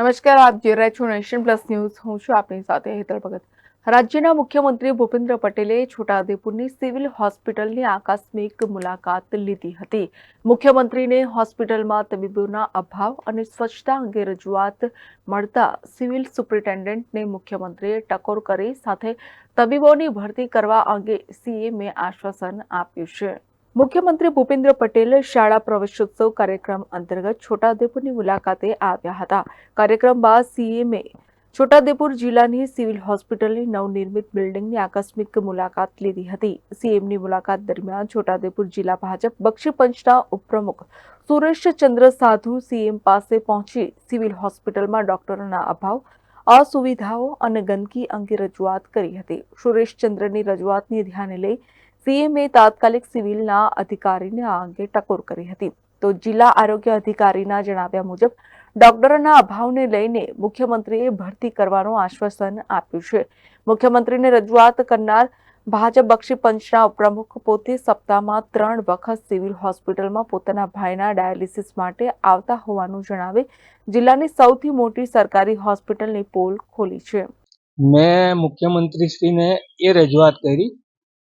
નમસ્કાર, આપ જોઈ રહ્યા છો નેશન પ્લસ ન્યૂઝ. હું છું આપની સાથે હેતલ ભગત. રાજ્યના મુખ્યમંત્રી ભૂપેન્દ્ર પટેલે છોટાઉદેપુરની સિવિલ હોસ્પિટલની આકસ્મિક મુલાકાત લીધી હતી. મુખ્યમંત્રીને હોસ્પિટલમાં તબીબોના અભાવ અને સ્વચ્છતા અંગે રજૂઆત મળતા સિવિલ સુપ્રિન્ટેન્ડન્ટને મુખ્યમંત્રીએ ટકોર કરી સાથે તબીબોની ભરતી કરવા અંગે સીએમએ આશ્વાસન આપ્યું છે. મુખ્યમંત્રી ભૂપેન્દ્ર પટેલ શાળા પ્રવેશોત્સવ કાર્યક્રમ અંતર્ગત છોટાઉદેપુરની મુલાકાતે આવ્યા હતા. કાર્યક્રમ બાદ સીએમએ છોટાઉદેપુર જિલ્લાની સિવિલ હોસ્પિટલની નવનિર્મિત બિલ્ડિંગની આકસ્મિક મુલાકાત લીધી હતી. સીએમની મુલાકાત દરમિયાન છોટાઉદેપુર જિલ્લા ભાજપ બક્ષી પંચના ઉપપ્રમુખ સુરેશચંદ્ર સાધુ સીએમ પાસે પહોંચી સિવિલ હોસ્પિટલમાં ડોક્ટરોના અભાવ, અસુવિધાઓ અને ગંદકી અંગે રજૂઆત કરી હતી. સુરેશચંદ્રની રજૂઆતને ધ્યાને લઈ સીએમએ તાત્કાલિક સિવિલના અધિકારીને આ અંગે ટકોર કરી હતી. તો જિલ્લા આરોગ્ય અધિકારીના જણાવ્યા મુજબ, ડોક્ટરોના અભાવને લઈને મુખ્યમંત્રીએ ભરતી કરવાનું આશ્વાસન આપ્યું છે. મુખ્યમંત્રીને રજૂઆત કરનાર ભાજપ બક્ષી પંચના ઉપપ્રમુખ પોતે સપ્તાહમાં ત્રણ વખત સિવિલ હોસ્પિટલમાં પોતાના ભાઈના ડાયાલિસિસ માટે આવતા હોવાનું જણાવે જિલ્લાની સૌથી મોટી સરકારી હોસ્પિટલની પોલ ખોલી છે. મેં મુખ્યમંત્રીશ્રીને એ રજૂઆત કરી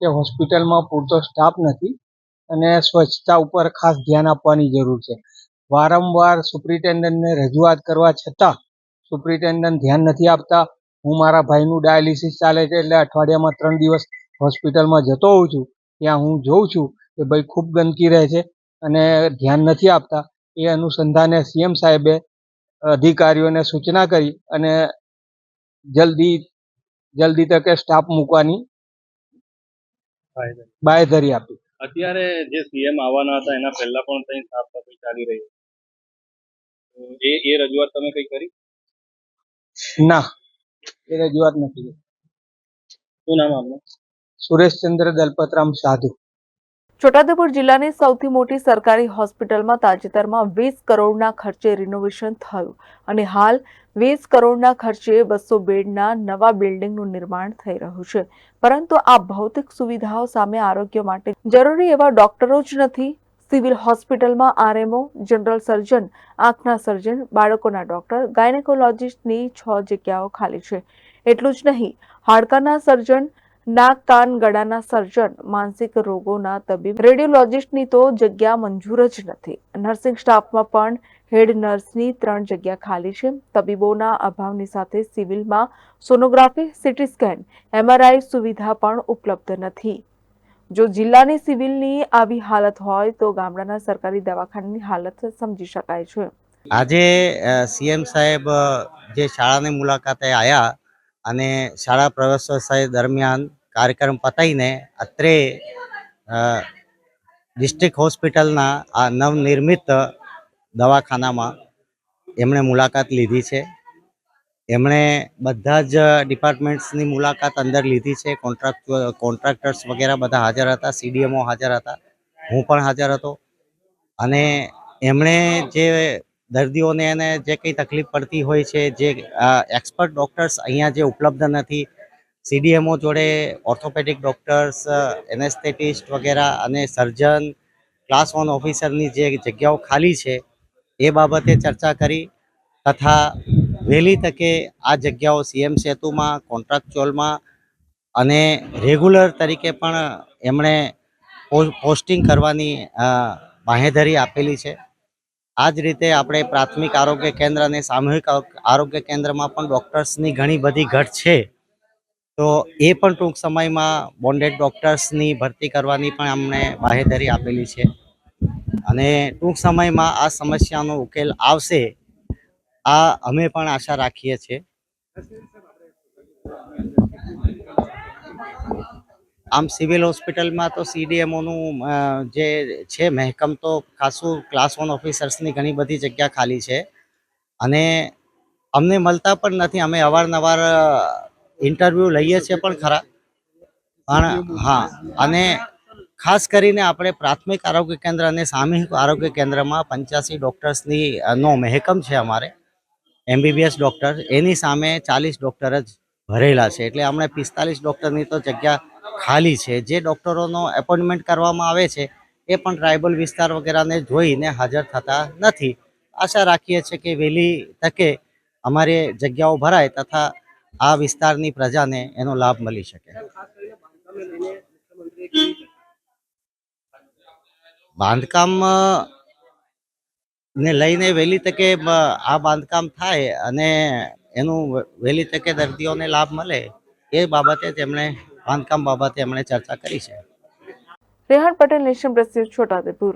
કે હોસ્પિટલમાં પૂરતો સ્ટાફ નથી અને સ્વચ્છતા ઉપર ખાસ ધ્યાન આપવાની જરૂર છે. વારંવાર સુપ્રિન્ટેન્ડન્ટને રજૂઆત કરવા છતાં સુપ્રિન્ટેન્ડન્ટ ધ્યાન નથી આપતા. હું મારા ભાઈનું ડાયાલિસિસ ચાલે છે એટલે અઠવાડિયામાં ત્રણ દિવસ હોસ્પિટલમાં જતો હોઉં છું. ત્યાં હું જોઉં છું કે ભાઈ ખૂબ ગંદકી રહે છે અને ધ્યાન નથી આપતા. એ અનુસંધાને સીએમ સાહેબે અધિકારીઓને સૂચના કરી અને જલ્દી જલ્દી તકે સ્ટાફ મૂકવાની બાંયધરી આપી. અત્યારે જે સીએમ આવવાના હતા એના પહેલા પણ ત્યાં સાફ સફાઈ ચાલી રહી એ એ રજૂઆત તમે કઈ કરી? ના એ રજૂઆત નથી. શું નામ આપનું? સુરેશચંદ્ર દલપતરામ સાધુ. છોટાઉદેપુર જિલ્લાની સૌથી મોટી સરકારી હોસ્પિટલમાં તાજેતરમાં વીસ કરોડના ખર્ચે રિનોવેશન થયું અને હાલ વીસ કરોડના ખર્ચે બસો બેડના નવા બિલ્ડિંગનું નિર્માણ થઈ રહ્યું છે. પરંતુ આ ભૌતિક સુવિધાઓ સામે આરોગ્ય માટે જરૂરી એવા ડોક્ટરો જ નથી. સિવિલ હોસ્પિટલમાં આરએમઓ, જનરલ સર્જન, આંખના સર્જન, બાળકોના ડોક્ટર, ગાયનેકોલોજીસ્ટની છ જગ્યાઓ ખાલી છે. એટલું જ નહીં, હાડકાના સર્જન નાક કાન ગળાના સર્જન માનસિક રોગોના તબીબ. રેડિયોલોજિસ્ટની તો જગ્યા મંજૂર જ નથી. નર્સિંગ સ્ટાફમાં પણ હેડ નર્સની ત્રણ જગ્યા ખાલી છે. તબીબોના અભાવની સાથે સિવિલમાં સોનોગ્રાફી, સિટી સ્કેન, એમઆરઆઈ સુવિધા પણ ઉપલબ્ધ નથી. જો જિલ્લાની સિવિલની આવી હાલત હોય તો ગામડાના સરકારી દવાખાનાની હાલત સમજી શકાય છે. આજે સીએમ સાહેબ જે શાળાની મુલાકાતે આવ્યા અને શાળા પ્રવેશોત્સવ દરમિયાન કાર્યક્રમ પતાવીને અત્રે ડિસ્ટ્રિક્ટ હોસ્પિટલના આ નવનિર્મિત દવાખાનામાં એમણે મુલાકાત લીધી છે. એમણે બધા જ ડિપાર્ટમેન્ટ્સની મુલાકાત અંદર લીધી છે. કોન્ટ્રાક્ટ, કોન્ટ્રાક્ટર્સ વગેરે બધા હાજર હતા, સીડીએમઓ હાજર હતા, હું પણ હાજર હતો. અને એમણે જે દર્દીઓને એને જે કંઈ તકલીફ પડતી હોય છે, જે એક્સપર્ટ ડૉક્ટર્સ અહીંયા જે ઉપલબ્ધ નથી સીડીએમઓ જોડે ઓર્થોપેડિક ડૉક્ટર્સ એનેસ્થેટિસ્ટ વગેરે અને સર્જન ક્લાસ વન ઓફિસરની જે જગ્યાઓ ખાલી છે, એ બાબતે ચર્ચા કરી તથા વહેલી તકે આ જગ્યાઓ સીએમ સેતુમાં કોન્ટ્રાક્ચ્યુઅલમાં અને રેગ્યુલર તરીકે પણ એમણે પોસ્ટિંગ કરવાની બાંહેધરી આપેલી છે. આ જ રીતે આપણે પ્રાથમિક આરોગ્ય કેન્દ્ર અને સામૂહિક આરોગ્ય કેન્દ્રમાં પણ ડૉક્ટર્સની ઘણી બધી ઘટ છે. તો એ પણ ટૂંક સમયમાં બોન્ડેડ ડૉક્ટર્સની ભરતી કરવાની પણ અમને બાહેધરી આપેલી છે. અને ટૂંક સમયમાં આ સમસ્યાનો ઉકેલ આવશે, આ અમે પણ આશા રાખીએ છીએ. આમ સિવિલ હોસ્પિટલમાં તો સીડીએમઓનું જે છે મહેકમ તો ખાસું ક્લાસ વન ઓફિસર્સની ઘણી બધી જગ્યા ખાલી છે. અને અમને મળતા પણ નથી, અમે અવારનવાર ઇન્ટરવ્યૂ લઈએ છીએ પણ ખરા. પણ હા, અને ખાસ કરીને આપણે પ્રાથમિક આરોગ્ય કેન્દ્ર અને સામૂહિક આરોગ્ય કેન્દ્રમાં પંચ્યાસી ડૉક્ટર્સની, નો મહેકમ છે અમારે. MBBS doctor. એની સામે ચાલીસ ડૉક્ટર જ ભરેલા છે. એટલે અમને પિસ્તાલીસ ડૉક્ટરની તો જગ્યા ખાલી છે. જે ડૉક્ટરોનો એપોઇન્ટમેન્ટ કરવામાં આવે છે, એ પણ ટ્રાઇબલ વિસ્તાર વગેરેને જોઈને હાજર થતા નથી. આશા રાખીએ છીએ કે વહેલી તકે અમારી જગ્યાઓ ભરાય તથા આ વિસ્તારની પ્રજાને એનો લાભ મળી શકે. બાંધકામ ને લઈને વહેલી તકે આ બાંધકામ થાય અને એનું વહેલી તકે દર્દીઓને લાભ મળે એ બાબતે તેમણે, બાંધકામ બાબતે એમણે ચર્ચા કરી છે. Rehan Patel, Nation News Chhota Udepur